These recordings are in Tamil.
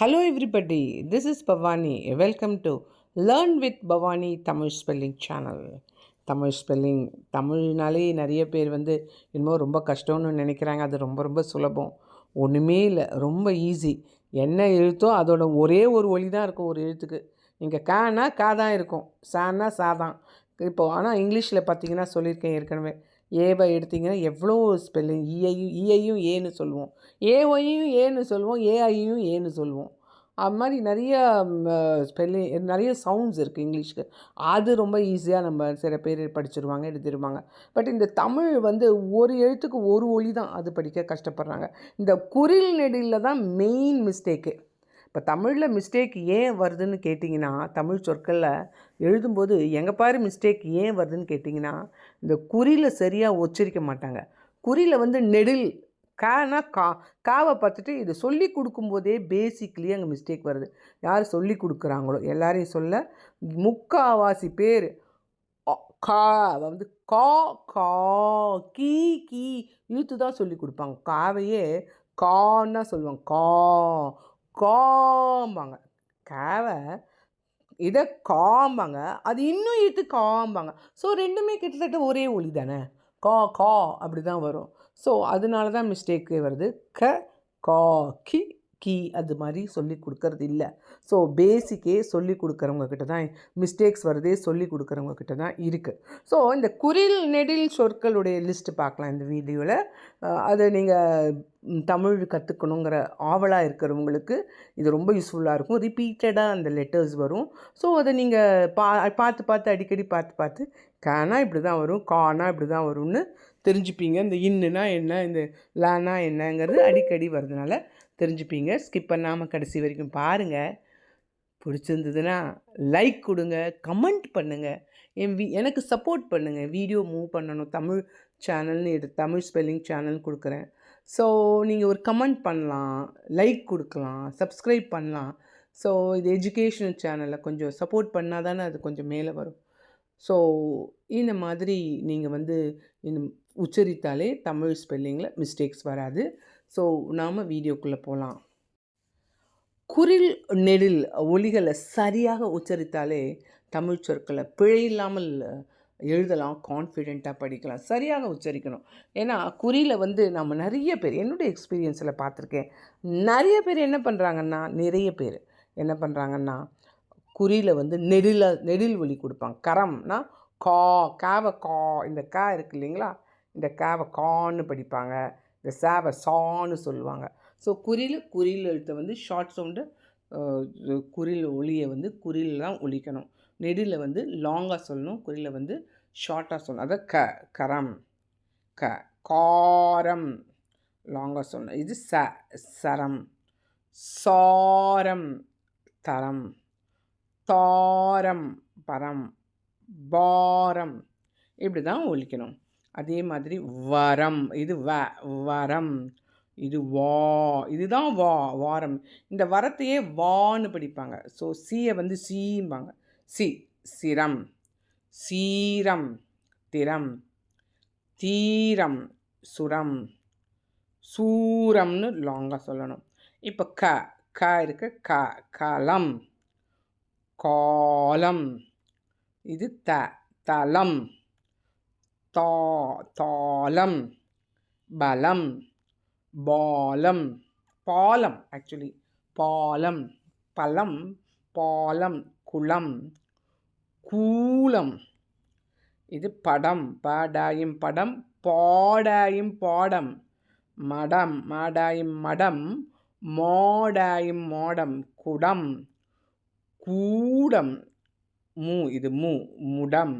Hello everybody this is Bhavani welcome to learn with Bhavani Tamil spelling channel Tamil spelling தமிழ்னாலே நிறைய பேர் வந்து என்னமோ ரொம்ப கஷ்டம்னு நினைக்கிறாங்க. அது ரொம்ப ரொம்ப சுலபம். ஒன்றுமே இல்லை. ரொம்ப ஈஸி என்ன எழுத்தோ அதோட ஒரே ஒரு ஒளி தான் இருக்கும் ஒரு எழுத்துக்கு. நீங்கள் கானா கா தான் இருக்கும். சானா சா தான் இப்போ ஆனால் இங்கிலீஷில் பார்த்தீங்கன்னா சொல்லியிருக்கேன் ஏற்கனவே. ஏவை எடுத்திங்கன்னா எவ்வளோ ஸ்பெல்லிங் இஐயும் இஐயும் ஏன்னு சொல்லுவோம். ஏஒயும் ஏன்னு சொல்லுவோம். ஏஐயும் ஏன்னு சொல்லுவோம். அது மாதிரி நிறைய ஸ்பெல்லிங் நிறைய சவுண்ட்ஸ் இருக்குது இங்கிலீஷ்க்கு. அது ரொம்ப ஈஸியாக நம்ம சில பேர் படிச்சிருவாங்க எழுதிருவாங்க. பட் இந்த தமிழ் வந்து ஒரு எழுத்துக்கு ஒரு ஒளி தான். அது படிக்க கஷ்டப்படுறாங்க. இந்த குரில் நெடியில் தான் மெயின் மிஸ்டேக்கு இப்போ தமிழில் மிஸ்டேக் ஏன் வருதுன்னு கேட்டிங்கன்னா தமிழ் சொற்களில் எழுதும்போது எங்கே பாரு மிஸ்டேக் ஏன் வருதுன்னு கேட்டிங்கன்னா இந்த குறியில் சரியாக உச்சரிக்க மாட்டாங்க. குறியில் வந்து நெடில் கானா கா காவை பார்த்துட்டு இது சொல்லி கொடுக்கும்போதே பேசிக்லி அங்கே மிஸ்டேக் வருது. யார் சொல்லி கொடுக்குறாங்களோ எல்லாரையும் சொல்ல முக்காவாசி பேர் கா வந்து கா கா கீ கீ இழுத்து தான் சொல்லி கொடுப்பாங்க. காவையே கான்னா சொல்லுவாங்க. கா காம்பாங்க. கேவை இதை காம்பாங்க. அது இன்னும் இழுத்து காம்பாங்க. ஸோ ரெண்டுமே கிட்டத்தட்ட ஒரே ஒளி தானே? கா கா அப்படி தான் வரும். ஸோ அதனால தான் மிஸ்டேக்கே வருது. க கா கி கீ அது மாதிரி சொல்லி கொடுக்கறது இல்லை. ஸோ பேசிக்கே சொல்லி கொடுக்குறவங்க கிட்ட தான் மிஸ்டேக்ஸ் வருதே சொல்லி கொடுக்குறவங்க கிட்ட தான் இருக்குது ஸோ இந்த குரில் நெடில் சொற்களுடைய லிஸ்ட்டு பார்க்கலாம் இந்த வீடியோவில் அதை நீங்கள் தமிழ் கற்றுக்கணுங்கிற ஆவலாக இருக்கிறவங்களுக்கு இது ரொம்ப யூஸ்ஃபுல்லாக இருக்கும். ரிப்பீட்டடாக அந்த லெட்டர்ஸ் வரும். ஸோ அதை நீங்கள் பா பார்த்து பார்த்து அடிக்கடி பார்த்து பார்த்து கானா இப்படி தான் வரும். கானா இப்படி தான் வரும்னு தெரிஞ்சுப்பீங்க. இந்த இன்னுனா என்ன? இந்த லானா என்னங்கிறது அடிக்கடி வர்றதுனால தெரிஞ்சுப்பீங்க. ஸ்கிப் பண்ணாமல் கடைசி வரைக்கும் பாருங்கள் பிடிச்சிருந்ததுன்னா லைக் கொடுங்க கமெண்ட் பண்ணுங்கள் என் வி எனக்கு சப்போர்ட் பண்ணுங்கள் வீடியோ மூவ் பண்ணணும். தமிழ் சேனல்னு எடு தமிழ் ஸ்பெல்லிங் சேனல் கொடுக்குறேன். ஸோ நீங்கள் ஒரு கமெண்ட் பண்ணலாம் லைக் கொடுக்கலாம் சப்ஸ்கிரைப் பண்ணலாம். ஸோ இது எஜுகேஷனல் சேனலில் கொஞ்சம் சப்போர்ட் பண்ணால் தானே அது கொஞ்சம் மேலே வரும். ஸோ இந்த மாதிரி நீங்கள் வந்து இன்னும் உச்சரித்தாலே தமிழ் ஸ்பெல்லிங்கில் மிஸ்டேக்ஸ் வராது. ஸோ நாம் வீடியோக்குள்ளே போகலாம் குரில் நெடில் ஒலிகளை சரியாக உச்சரித்தாலே தமிழ் சொற்களை பிழை இல்லாமல் எழுதலாம் கான்ஃபிடெண்ட்டாக படிக்கலாம் சரியாக உச்சரிக்கணும். ஏன்னா குறியில் வந்து நம்ம நிறைய பேர் என்னுடைய எக்ஸ்பீரியன்ஸில் பார்த்துருக்கேன். நிறைய பேர் என்ன பண்ணுறாங்கன்னா நிறைய பேர் என்ன பண்ணுறாங்கன்னா குறியில் வந்து நெடில நெடில் ஒலி கொடுப்பாங்க. கரம்னா கா காவை கா இந்த கா இருக்கு இல்லைங்களா? இந்த காவை கான்னு படிப்பாங்க. இந்த சேவை சான்னு சொல்லுவாங்க. ஸோ குறியில் குறியில் எழுத்தை வந்து ஷார்ட் சவுண்டு குறியில் ஒளியை வந்து குறியில் தான் ஒழிக்கணும் நெடியில் வந்து லாங்காக சொல்லணும் குறியில் வந்து ஷார்ட்டாக சொல்லணும். அதாவது க கரம். க காரம். லாங்காக சொல்லணும். இது ச சரம். சாரம். தரம். தாரம். பரம். பாரம். இப்படி தான் ஒழிக்கணும் அதே மாதிரி வரம். இது வ வரம். இது வா. இதுதான் வா வாரம். இந்த வரத்தையே வான்னு படிப்பாங்க. ஸோ சீயை வந்து சீம்பாங்க. சி சிரம். சீரம் திறம் தீரம் சுரம். சூரம்னு லாங்காக சொல்லணும். இப்போ க க இருக்கு க கலம். காலம். இது த தலம். தா தாளம். பலம். பாலம். பாலம் ஆக்சுவலி பாலம். பலம் பாலம். குளம் கூலம். இது படம் பாடாயும் படம் பாடாயும் பாடம். மடம் மாடாயும் மடம் மோடாயும் மோடம். குடம் கூடம். மூ இது மூ முடம்.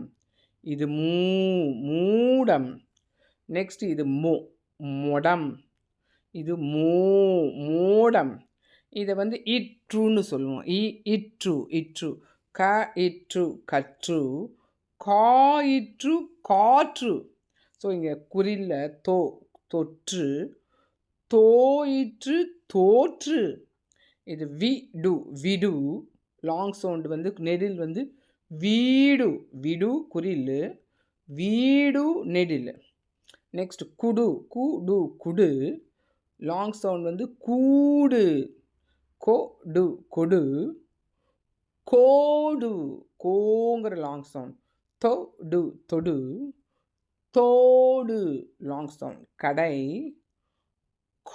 இது மூ மூடம். நெக்ஸ்ட் இது மு மொடம். இது மூ மூடம். இதை வந்து இட்ருன்னு சொல்லுவோம். இ இட்ரு இட்ரு க இட்ரு கற்று கா காயிற்று காற்று ஸோ இங்கே குறில்ல தோ தொற்று. தோயிற்று தோற்று. இது வி டு விடு. லாங் சவுண்டு வந்து நெடில் வந்து வீடு. விடு குறில். வீடு நெடில். நெக்ஸ்ட் குடு. குடு குடு. லாங் சவுண்ட் வந்து கூடு. கொடு கொடு. கோடு கோங்கிற லாங் சவுண்ட் தொடு தொடு. தோடு லாங் சவுண்ட் கடை.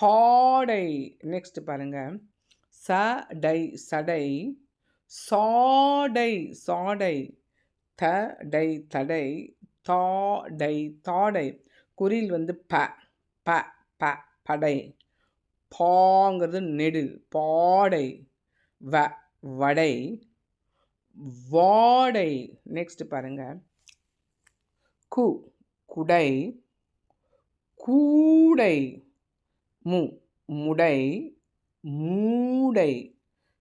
காடை. நெக்ஸ்ட் பாருங்க. சடை சடை. சாடை சாடை. தடை தடை. தாடை தாடை. குறியில் வந்து ப ப ப படை. பாங்கிறது நெடில் பாடை வ வடை வாடை. நெக்ஸ்ட் பாருங்க. கு குடை கூடை மு முடை மூடை.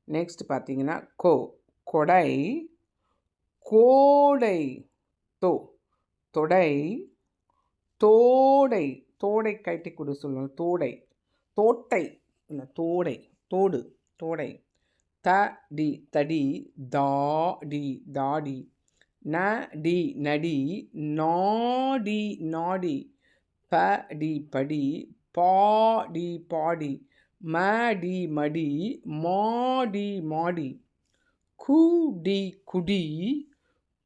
நெக்ஸ்ட் பார்த்தீங்கன்னா கோ கொடை கோடை தோ தொடை தோடை. தோடை கட்டி கொடு சொல்லணும் தோடை. தோட்டை இல்லை தோடை தோடு தோடை. த டி தடி தா டி தாடி. ந டி நடி நாடி நாடி. ப டி படி பாடி. பாடி மடி மடி. மாடி மாடி கூடி குடி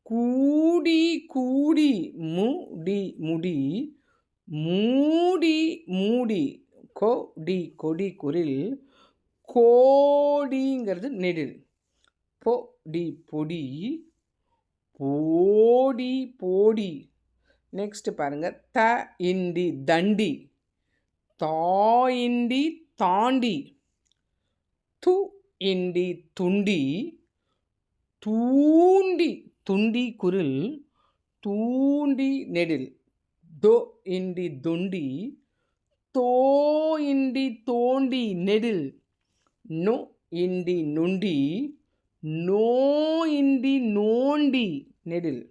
கூடி கூடி முடி. முடி மூடி மூடி. கொடி கொடி குரில் கோடிங்கிறது நெடில். பொடி பொடி போடி போடி. நெக்ஸ்ட் பாருங்கள் த இண்டி தண்டி. தா இண்டி தாண்டி. து இண்டி துண்டி. தூண்டி துண்டி குரில் தூண்டி நெடில். தோ இண்டி துண்டி. தோ இண்டி தோண்டி நெடில் நோ இண்டி நொண்டி நோ இண்டி நோண்டி நெடில்.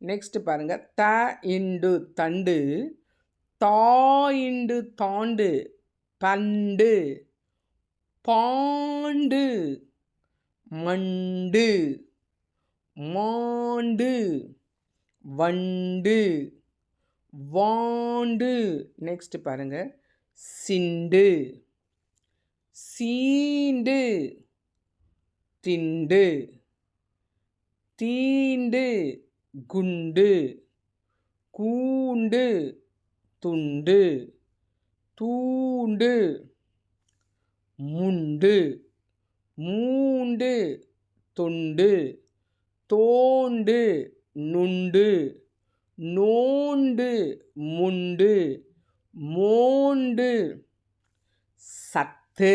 நெக்ஸ்ட் பாருங்க. த இண்டு தண்டு தா இண்டு தாண்டு பண்டு பாண்டு மண்டு மாண்டு வண்டு. வாண்டு. நெக்ஸ்ட் பாருங்க. சிண்டு. சீண்டு. திண்டு. தீண்டு. குண்டு. கூண்டு. துண்டு. தூண்டு. முண்டு. மூண்டு. தொண்டு. தோண்டு. நுண்டு. நோண்டு முண்டு மோண்டு சத்து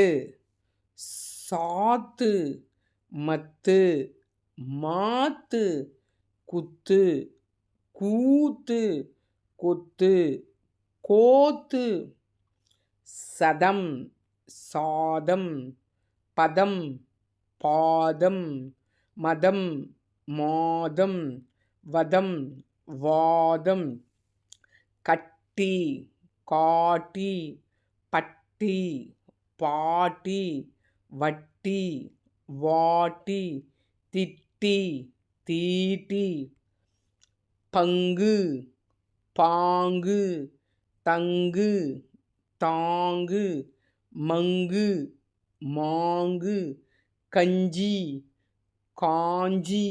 சாத்து மத்து மாத்து குத்து கூத்து கொத்து கோத்து சதம் சாதம் பதம் பாதம் மதம் மாதம் வதம் வாதம். கட்டி காட்டி பட்டி பாட்டி வட்டி வாட்டி திட்டி தீட்டி பங்கு பாங்கு தங்கு தாங்கு மங்கு மாங்கு கஞ்சி காஞ்சி